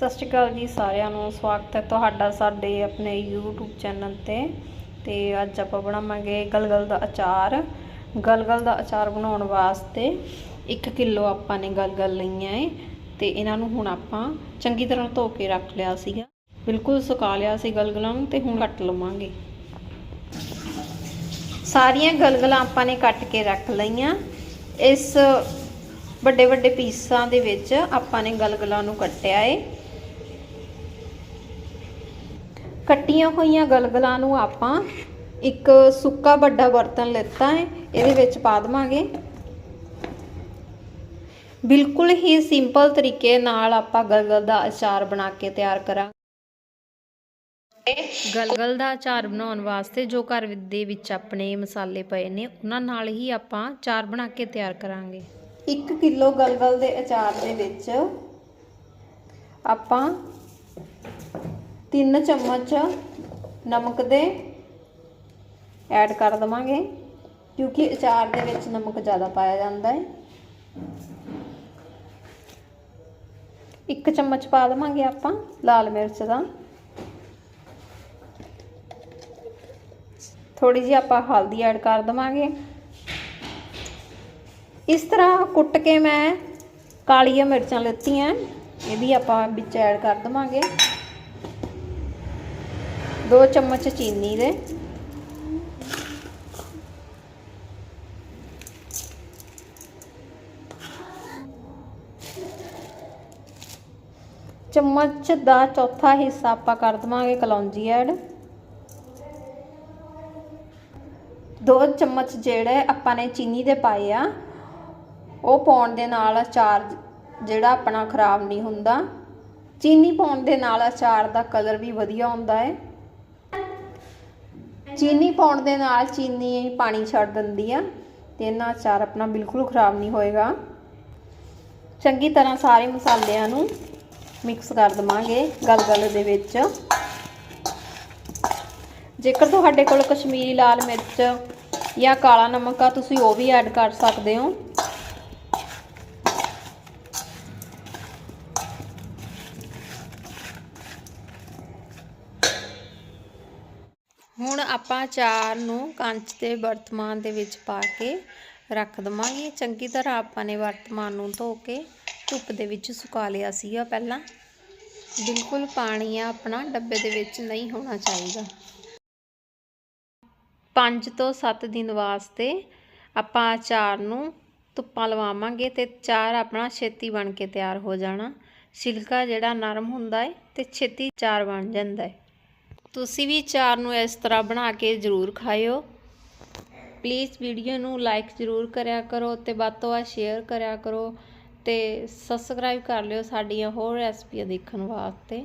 ਸਤਿ ਸ਼੍ਰੀ ਅਕਾਲ ਜੀ ਸਾਰਿਆਂ ਨੂੰ, ਸਵਾਗਤ ਹੈ ਤੁਹਾਡਾ ਸਾਡੇ ਆਪਣੇ YouTube ਚੈਨਲ ਤੇ ਤੇ ਅੱਜ ਆਪਾਂ ਬਣਾਵਾਂਗੇ ਗਲਗਲ ਦਾ ਅਚਾਰ। ਗਲਗਲ ਦਾ ਅਚਾਰ ਬਣਾਉਣ ਵਾਸਤੇ 1 ਕਿਲੋ ਆਪਾਂ ਨੇ ਗਲਗਲ ਲਈਆਂ ਏ ਤੇ ਇਹਨਾਂ ਨੂੰ ਹੁਣ ਆਪਾਂ ਚੰਗੀ ਤਰ੍ਹਾਂ ਧੋ ਕੇ ਰੱਖ ਲਿਆ ਸੀਗਾ। ਬਿਲਕੁਲ ਸੁਕਾ ਲਿਆ ਸੀ ਗਲਗਲਾਂ ਨੂੰ ਤੇ ਹੁਣ ਕੱਟ ਲਵਾਂਗੇ। ਸਾਰੀਆਂ ਗਲਗਲਾਂ ਆਪਾਂ ਨੇ ਕੱਟ ਕੇ ਰੱਖ ਲਈਆਂ। ਇਸ ਵੱਡੇ ਵੱਡੇ ਪੀਸਾਂ ਦੇ ਵਿੱਚ ਆਪਾਂ ਨੇ ਗਲਗਲਾਂ ਨੂੰ ਕੱਟਿਆ ਏ। ਕੱਟੀਆਂ ਹੋਈਆਂ ਗਲਗਲਾਂ ਨੂੰ ਆਪਾਂ ਇੱਕ ਸੁੱਕਾ ਵੱਡਾ ਬਰਤਨ ਲਿੱਤਾ ਹੈ, ਇਹਦੇ ਵਿੱਚ ਪਾ ਦਵਾਂਗੇ। ਬਿਲਕੁਲ ਹੀ ਸਿੰਪਲ ਤਰੀਕੇ ਨਾਲ ਆਪਾਂ ਗਲਗਲ ਦਾ ਅਚਾਰ ਬਣਾ ਕੇ ਤਿਆਰ ਕਰਾਂਗੇ। ਗਲਗਲ ਦਾ ਅਚਾਰ ਬਣਾਉਣ ਵਾਸਤੇ ਜੋ ਘਰ ਦੇ ਵਿੱਚ ਆਪਣੇ ਮਸਾਲੇ ਪਏ ਨੇ, ਉਹਨਾਂ ਨਾਲ ਹੀ ਆਪਾਂ ਅਚਾਰ ਬਣਾ ਕੇ ਤਿਆਰ ਕਰਾਂਗੇ। 1 ਕਿਲੋ ਗਲਗਲ ਦੇ ਅਚਾਰ ਦੇ ਵਿੱਚ ਆਪਾਂ 3 ਚਮਚ ਨਮਕ ਦੇ ਐਡ ਕਰ ਦਵਾਂਗੇ, ਕਿਉਂਕਿ ਅਚਾਰ ਦੇ ਵਿੱਚ ਨਮਕ ਜ਼ਿਆਦਾ ਪਾਇਆ ਜਾਂਦਾ ਹੈ। ਇੱਕ ਚਮਚ ਪਾ ਦਵਾਂਗੇ ਆਪਾਂ ਲਾਲ ਮਿਰਚ ਦਾ। ਥੋੜੀ ਜਿਹੀ ਆਪਾਂ ਹਲਦੀ ਐਡ ਕਰ ਦਵਾਂਗੇ। ਇਸ ਤਰ੍ਹਾਂ ਕੁੱਟ ਕੇ ਮੈਂ ਕਾਲੀਆਂ ਮਿਰਚਾਂ ਲਿੱਤੀਆਂ, ਇਹ ਵੀ ਆਪਾਂ ਵਿੱਚ ਐਡ ਕਰ ਦਵਾਂਗੇ। 2 ਚਮਚ ਚੀਨੀ ਦੇ। ਚਮਚ ਦਾ ਚੌਥਾ ਹਿੱਸਾ ਆਪਾਂ ਕਰ ਦਵਾਂਗੇ ਕਲੌਂਜੀ ਐਡ। ਦੋ ਚਮਚ ਜਿਹੜੇ ਆਪਾਂ ਨੇ ਚੀਨੀ ਦੇ ਪਾਏ ਆ, ਉਹ ਪਾਉਣ ਦੇ ਨਾਲ ਅਚਾਰ ਜਿਹੜਾ ਆਪਣਾ ਖਰਾਬ ਨਹੀਂ ਹੁੰਦਾ। ਚੀਨੀ ਪਾਉਣ ਦੇ ਨਾਲ ਅਚਾਰ ਦਾ ਕਲਰ ਵੀ ਵਧੀਆ ਹੁੰਦਾ ਹੈ ਚੀਨੀ ਪਾਉਣ ਦੇ ਨਾਲ ਚੀਨੀ ਪਾਣੀ ਛੱਡ ਦਿੰਦੀ ਆ ਤੇ ਇਹਨਾਂ ਅਚਾਰ ਆਪਣਾ ਬਿਲਕੁਲ ਖਰਾਬ ਨਹੀਂ ਹੋਏਗਾ। ਚੰਗੀ ਤਰ੍ਹਾਂ ਸਾਰੇ ਮਸਾਲਿਆਂ ਨੂੰ ਮਿਕਸ ਕਰ ਦਵਾਂਗੇ ਗਲਗਲ ਦੇ ਵਿੱਚ। ਜੇਕਰ ਤੁਹਾਡੇ ਕੋਲ ਕਸ਼ਮੀਰੀ ਲਾਲ ਮਿਰਚ ਜਾਂ ਕਾਲਾ ਨਮਕ ਆ, ਤੁਸੀਂ ਉਹ ਵੀ ਐਡ ਕਰ ਸਕਦੇ ਹੋ। ਹੁਣ ਆਪਾਂ ਚਾਰ ਨੂੰ ਕੰਚ ਦੇ ਵਰਤਮਾਨ ਦੇ ਵਿੱਚ ਪਾ ਕੇ ਰੱਖ ਦਵਾਂਗੇ। ਚੰਗੀ ਤਰ੍ਹਾਂ ਆਪਾਂ ਨੇ ਵਰਤਮਾਨ ਨੂੰ ਧੋ ਕੇ ਧੁੱਪ ਦੇ ਵਿੱਚ ਸੁਕਾ ਲਿਆ ਸੀਗਾ ਪਹਿਲਾਂ। ਬਿਲਕੁਲ ਪਾਣੀ ਆ ਆਪਣਾ, ਡੱਬੇ ਦੇ ਵਿੱਚ ਨਹੀਂ ਹੋਣਾ ਚਾਹੀਦਾ। 5 ਤੋਂ 7 ਦਿਨ ਵਾਸਤੇ ਆਪਾਂ ਅਚਾਰ ਨੂੰ ਧੁੱਪਾਂ ਲਵਾਵਾਂਗੇ ਤੇ ਚਾਰ ਆਪਣਾ ਛੇਤੀ ਬਣ ਕੇ ਤਿਆਰ ਹੋ ਜਾਣਾ। ਛਿਲਕਾ ਜਿਹੜਾ ਨਰਮ ਹੁੰਦਾ ਹੈ ਤੇ ਛੇਤੀ ਚਾਰ ਬਣ ਜਾਂਦਾ ਹੈ ਤੁਸੀਂ ਵੀ ਚਾਰ ਨੂੰ ਇਸ ਤਰ੍ਹਾਂ ਬਣਾ ਕੇ ਜ਼ਰੂਰ ਖਾਇਓ। ਪਲੀਜ਼ ਵੀਡੀਓ ਨੂੰ ਲਾਈਕ ਜ਼ਰੂਰ ਕਰਿਆ ਕਰੋ ਤੇ ਵੱਧ ਤੋਂ ਵੱਧ ਸ਼ੇਅਰ ਕਰਿਆ ਕਰੋ ਤੇ ਸਬਸਕ੍ਰਾਈਬ ਕਰ ਲਿਓ ਸਾਡੀਆਂ ਹੋਰ ਰੈਸਪੀਆਂ ਦੇਖਣ ਵਾਸਤੇ।